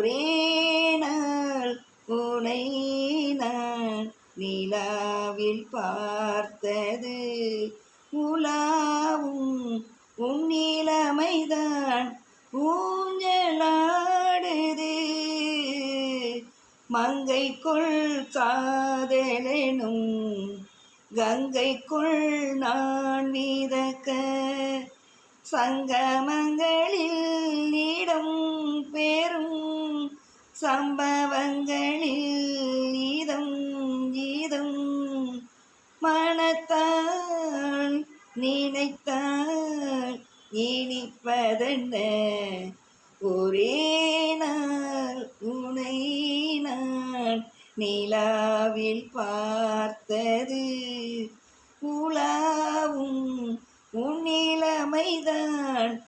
ஒரே நாள் உனை நான் நிலாவில் பார்த்தது. உலாவும் உன்னிலமைதான் ஊஞ்சலாடுது. மங்கைக்குள் காதலெனும் கங்கைக்குள் நான் மிதக்க சங்கமங்களில் நீடம் சம்பவங்களில் இதம் இதம் மனத்தால் நினைத்தால் இனிப்பதென்ன? ஒரே நாள் உனை நான் நிலாவில் பார்த்தது. உலாவும் உன்னிலமைதான்.